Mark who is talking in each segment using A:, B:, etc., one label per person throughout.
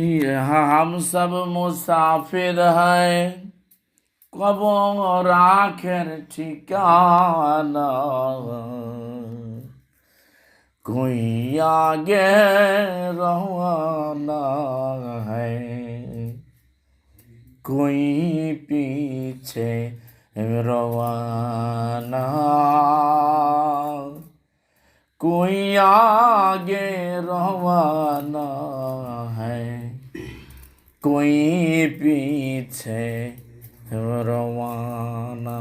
A: یہاں ہم سب مسافر ہیں۔ کب اور آخر ٹھکانا کوئی آگے روانہ ہے۔ کوئی پیچھے روانہ۔ کوئی آگے روانہ ہے۔ कोई पीछे रवाना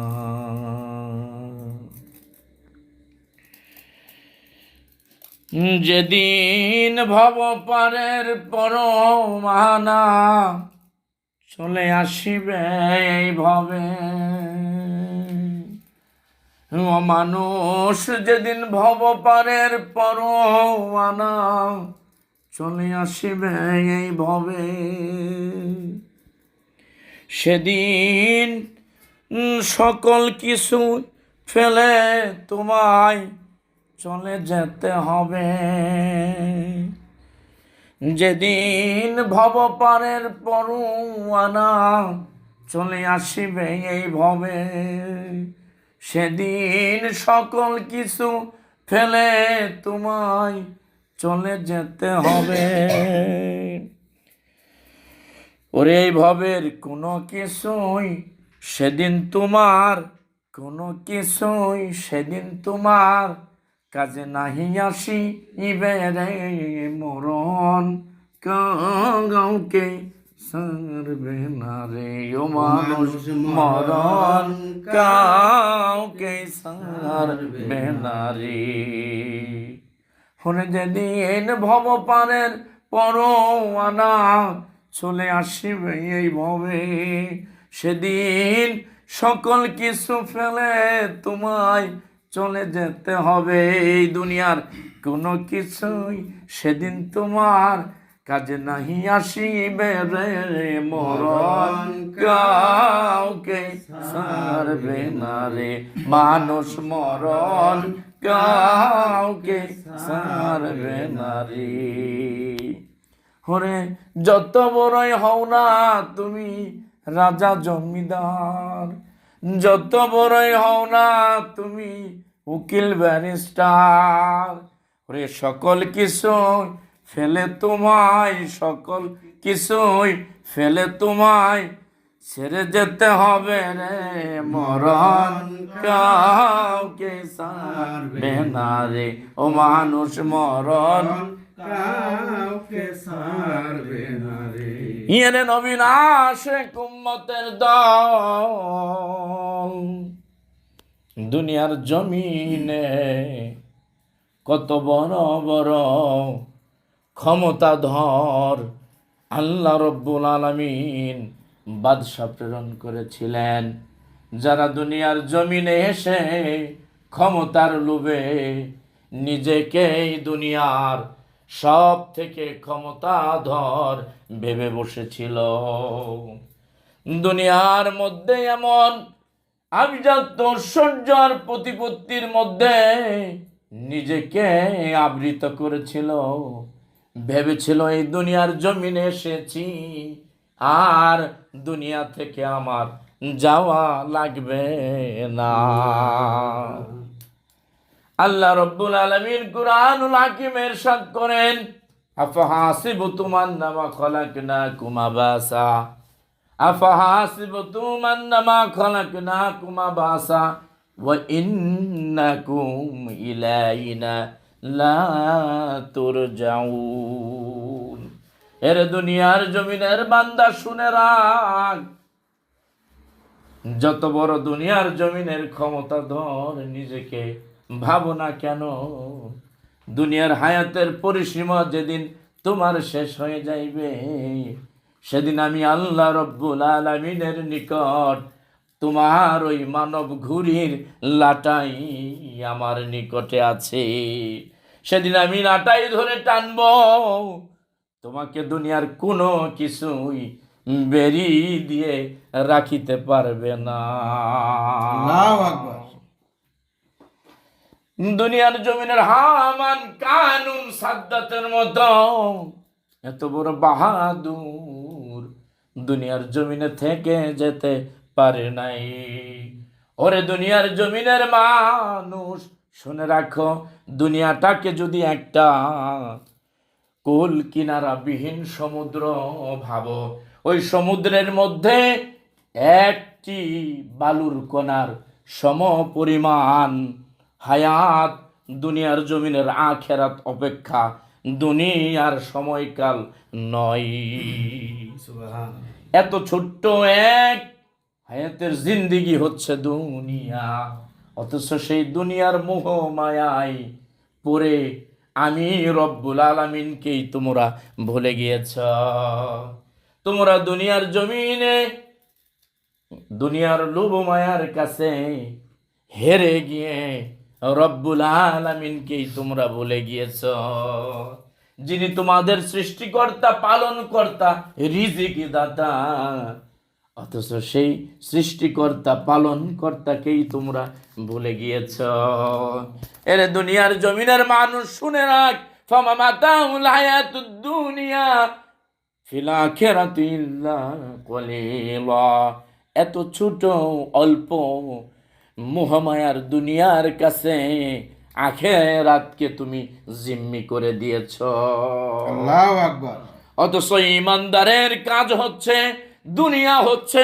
A: যেদিন ভব পারের পরমানা চলে আসিবে এই ভবে ও মানুষ যেদিন ভব পারের পরমানা চলে আসিবে এই ভবে। সেদিন সকল কিছু ফেলে তোমায় চলে যেতে হবে। যেদিন ভব ভবপারের পরুয়ানা চলে আসিবে এই ভবে। সেদিন সকল কিছু ফেলে তোমায় চলে যেতে হবে। ওরে এই ভবের কোনো কিছুই সেদিন তোমার, কোনো কিছুই সেদিন তোমার কাজে নাহি আসি ইবেরে মরণ। কাউকে সারবে না রে ও মানুষ মরণ। কাউকে সারবে না রে। হনে যেদিন ভব পারের পরোয়ানা চলে আসিবে এই ভবে সেদিন সকল কিছু ফেলে তোমায় চলে যেতে হবে। এই দুনিয়ার কোনো কিছুই সেদিন তোমার কাজে নাহি আসিবে রে মরণ। কাউকে সারবে না রে। মানুষ মরণ কাউকে সারবে না রে। হরে যত বড়ই হও না তুমি রাজা জমিদার যত বড়ই হও না তুমি উকিল ব্যারিস্টার। ওরে সকল কিছু ফেলে তোমায় সকল কিছুই ফেলে তোমায় ছেড়ে যেতে হবে রে, মরণ কাউকে সারবে না রে। ও মানুষ, মরণ
B: কাউকে সারবে না রে।
A: ইয়ে নবীন আসে কুম্মতের দল, দুনিয়ার জমিনে কত বড় বড় ক্ষমতাধর আল্লাহ রব্বুল আলমিন বাদশাহ প্রেরণ করেছিলেন। যারা দুনিয়ার জমিনে এসে ক্ষমতার লোভে নিজেকেই দুনিয়ার সব থেকে ক্ষমতাধর ভেবে বসেছিল। দুনিয়ার মধ্যে এমন আভিজাত্য ঐশ্বর্যর প্রতিপত্তির মধ্যে নিজেকে আবৃত করেছিল। ভেবেছিল, এই দুনিয়ার জমিনে এসেছি আর দুনিয়া থেকে আমার যাওয়া লাগবে না। আল্লাহ রব্বুল আলমিন কুরআনুল হাকিমের সাদ করেন আফহাসিবতুম আন্নামা খালাকনাকুম আবাসা। আফহাসিবতুম আন্নামা খালাকনাকুম আবাসা। ওয়া ইন্নাকুম ইলাইনা লা তুরজাউন। এর দুনিয়ার জমিনের বান্দা শুনে রাখ যত বড় দুনিয়ার জমিনের ক্ষমতা ধর, নিজেকে ভাবো না কেন? দুনিয়ার হায়াতের পরিসীমা যেদিন তোমার শেষ হয়ে যাইবে, সেদিন আমি আল্লাহ রব্বুল আলমিনের নিকট তোমার ওই মানব ঘুরির লাটাই আমার নিকটে আছে। সেদিন আমি লাটাই ধরে টানবো। তোমাকে দুনিয়ার কোনো কিছুই বেরি দিয়ে রাখিতে পারবে না। দুনিয়ার জমিনের হামান কানুন সাদ্দাতের মতো। এত বড় বাহাদুর দুনিয়ার জমিনে থেকে যেতে পারে নাই। ওরে দুনিয়ার জমিনের মানুষ শুনে রাখো দুনিয়াটাকে যদি একটা কুল কিনারা বিহীন সমুদ্র ভাবো। ওই সমুদ্রের মধ্যে একটি বালুর কণার সম পরিমাণ। হায়াত দুনিয়ার জমিনের আখেরাত অপেক্ষা। দুনিয়ার সময়কাল নয়। এত ছোট্ট এক হায়াতের জিন্দিগি হচ্ছে দুনিয়া। অথচ সেই দুনিয়ার মোহ মায়ায় পরে আমি রব্বুল আলমিনকেই তোমরা ভুলে গিয়েছ। তোমরা দুনিয়ার জমিনে, দুনিয়ার লোভ মায়ার কাছে হেরে গিয়ে রব্বুল আলমিনকেই তোমরা ভুলে গিয়েছ। যিনি তোমাদের সৃষ্টিকর্তা, পালনকর্তা রিজিকি দাতা অথচ সেই সৃষ্টিকর্তা পালনকর্তাকেই তোমরা ভুলে গিয়েছ। এর দুনিয়ার জমিনের মানুষ শুনে রাখ। দুনিয়া এত ছোট অল্প মোহমায়ার দুনিয়ার কাছে আখেরাতকে তুমি জিম্মি করে দিয়েছ। অথচ ইমানদারের কাজ হচ্ছে দুনিয়া হচ্ছে।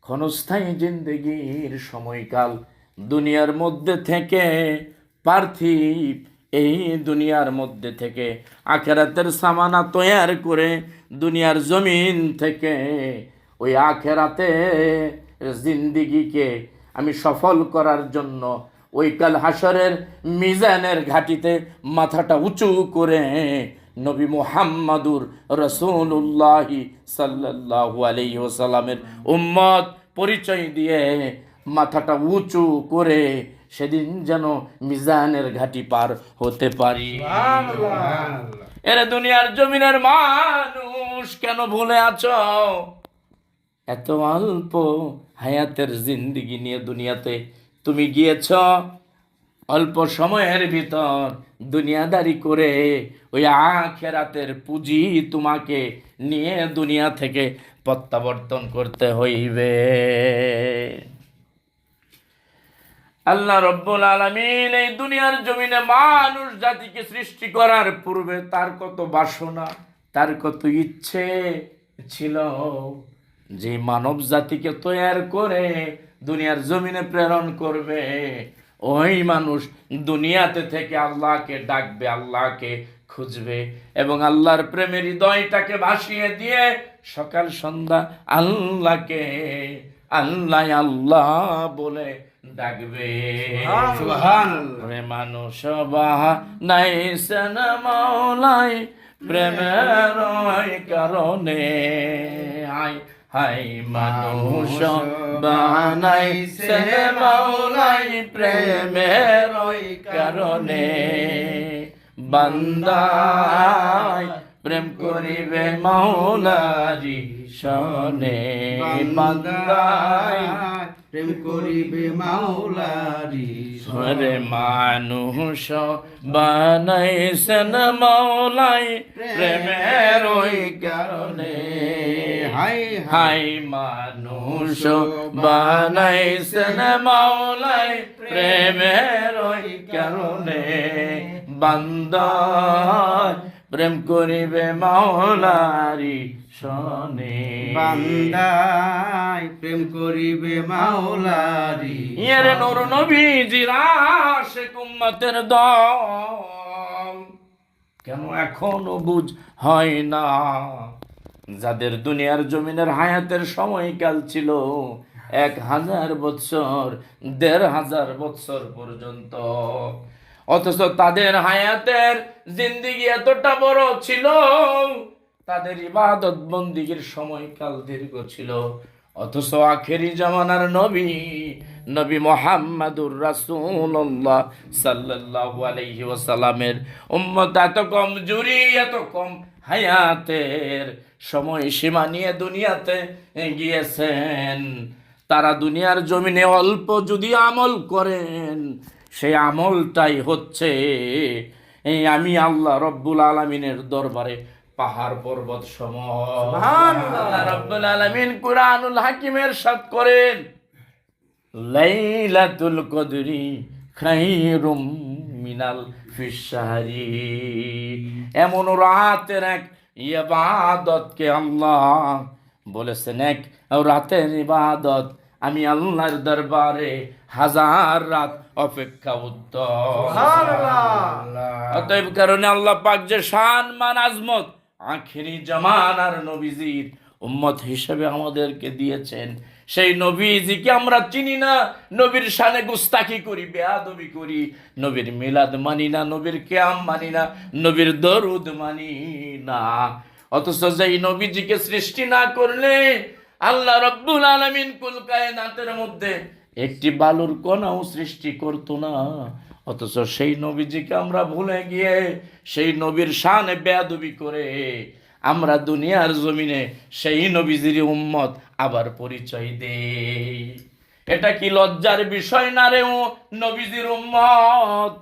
A: ক্ষণস্থায়ী জিন্দগির সময়কাল। দুনিয়ার মধ্যে থেকে পার্থিব এই দুনিয়ার মধ্যে থেকে আখেরাতের সামানা তৈয়ার করে দুনিয়ার জমিন থেকে ওই আখেরাতে জিন্দিগিকে আমি সফল করার জন্য ওই কাল হাসরের মিজানের ঘাটিতে মাথাটা উঁচু করে নবী মুহাম্মাদুর রসুল্লাহি সাল্লাল্লাহু আলাইহি ওয়াসাল্লামের উম্মত পরিচয় দিয়ে মাথাটা উঁচু করে সেদিন যেন মিজানের ঘাটি পার হতে পারি। এরা দুনিয়ার জমিনের মানুষ কেন ভুলে আছো? এত অল্প হায়াতের জিন্দিগি নিয়ে দুনিয়াতে তুমি গিয়েছ? অল্প সময়ের ভিতর দুনিয়াদারি করে ওই আখেরাতের পুঁজি তোমাকে নিয়ে দুনিয়া থেকে প্রত্যাবর্তন করতে হইবে। আল্লাহ রব্বুল আলমিন এই দুনিয়ার জমিনে মানুষ জাতিকে সৃষ্টি করার পূর্বে তার কত বাসনা, তার কত ইচ্ছে ছিল। যে মানব জাতিকে তৈরি করে দুনিয়ার জমিনে প্রেরণ করবে ওই মানুষ দুনিয়াতে থেকে আল্লাহকে ডাকবে আল্লাহকে খুঁজবে এবং আল্লাহর প্রেমের হৃদয়টাকে ভাসিয়ে দিয়ে সকাল সন্ধ্যা আল্লাহকে আল্লাহ আল্লাহ বলে ডাকবে। মানুষ বাহা নাই সেন মাওলাই প্রেমের কারণে হাই হাই মানুষ বানাই সে মাওলাই প্রেমের ওই কারণে। বান্দাই প্রেম করিবে মাওলারি শনে বান্দাই
B: প্রেম করিবে মাওলারি।
A: হরে মানুষ বানাইছেন মৌলাই প্রেমের ওই কারণে।
B: হাই
A: হাই মানুষ বানাইছেন মৌলাই প্রেমের ওই কারণে। বান্দায় প্রেম করিবে মাওলারি শনে
B: বান্দাই প্রেম করিবে মাওলারি।
A: ইয়ের নূর নবীজির আশিক উম্মতের দল। কেন এখনও বুঝ হয় না? যাদের দুনিয়ার জমিনের হায়াতের সময়কাল ছিল এক হাজার বৎসর দেড় হাজার বৎসর পর্যন্ত। অথচ তাদের হায়াতের জিন্দিগি এতটা বড় ছিল তাদের ইবাদত বন্দিগির সময়কাল দীর্ঘ ছিল। অথচ আখেরি জামানার নবী নবী মোহাম্মদুর রাসূলুল্লাহ সাল্লাল্লাহু আলাইহি ওয়াসাল্লামের উম্মত এত কম, জুরি এত কম, হায়াতের সময় সীমা নিয়ে দুনিয়াতে গিয়েছেন। তারা দুনিয়ার জমিনে অল্প যদি আমল করেন, সেই আমলটাই হচ্ছে, এই আমি আল্লাহ রব্বুল আলমিনের দরবারে পাহাড় পর্বত সম আল্লাহ রব্বুল আলমিন কুরআনুল হাকিমের সাথ করেন। লাইলাতুল কদরি খাইরুম মিনাল এমন রাতের এক ইবাদতকে আল্লাহ বলেছেন এক রাতের ইবাদত। আমি আল্লাহর দরবারে হাজার রাত অপেক্ষা উত্তম। অতএব কারণে আল্লাহ পাক যে শান মান আজমত আখেরি জামানার নবীজির উম্মত হিসেবে আমাদেরকে দিয়েছেন। সেই নবীজিকে আমরা চিনি না, নবীর শানে গুস্তাকি করি, বেয়াদবি করি, নবীর মিলাদ মানি না, নবীর কেয়াম মানি না, নবীর দরুদ মানি না। অথচ যেই নবীজিকে সৃষ্টি না করলে আল্লাহ রব্বুল আলমিন কুল কায়নাতের মধ্যে একটি বালুর কণাও সৃষ্টি করতো না। অথচ সেই নবীজিকে আমরা ভুলে গিয়ে সেই নবীর শানে বেয়াদবি করে আমরা দুনিয়ার জমিনে সেই নবীজির উম্মত আবার পরিচয় দেই। এটা কি লজ্জার বিষয় না রে নবীজির উম্মত?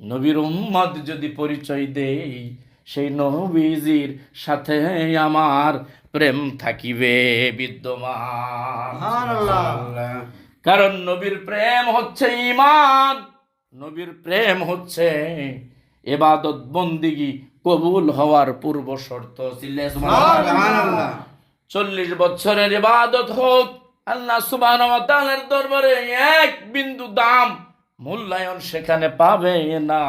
A: নবীর উম্মত যদি পরিচয় দেই সেই নবীজির সাথে আমার প্রেম থাকিবে বিদ্যমান। কারণ নবীর প্রেম হচ্ছে ইমান নবীর প্রেম হচ্ছে এবাদত বন্দিগি কবুল হওয়ার পূর্ব শর্ত। চল্লিশ বছরের ইবাদত হোক আল্লাহ সুবাহ দরবারে এক বিন্দু দাম মূল্যায়ন সেখানে পাবে না।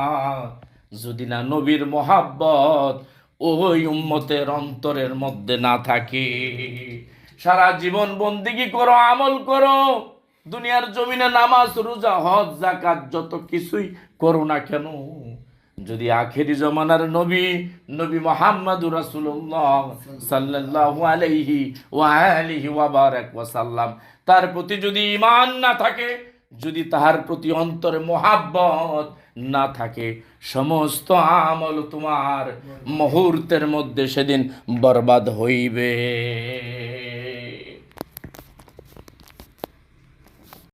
A: যদি না নবীর মোহাব্বত ওই উম্মতের অন্তরের মধ্যে না থাকে। সারা জীবন বন্দিগি করো আমল করো। দুনিয়ার জমিনে নামাজ, রোজা, হজ জাকাত যত কিছুই করো না কেন, যদি আখেরি জমানার নবী নবী সাল্লাল্লাহু আলাইহি ওয়া আলিহি ওয়া বারাক তার প্রতি যদি ইমান না থাকে, যদি তাহার প্রতি অন্তরে মোহাব্বত না থাকে, সমস্ত আমল তোমার মুহূর্তের মধ্যে সেদিন বরবাদ হইবে।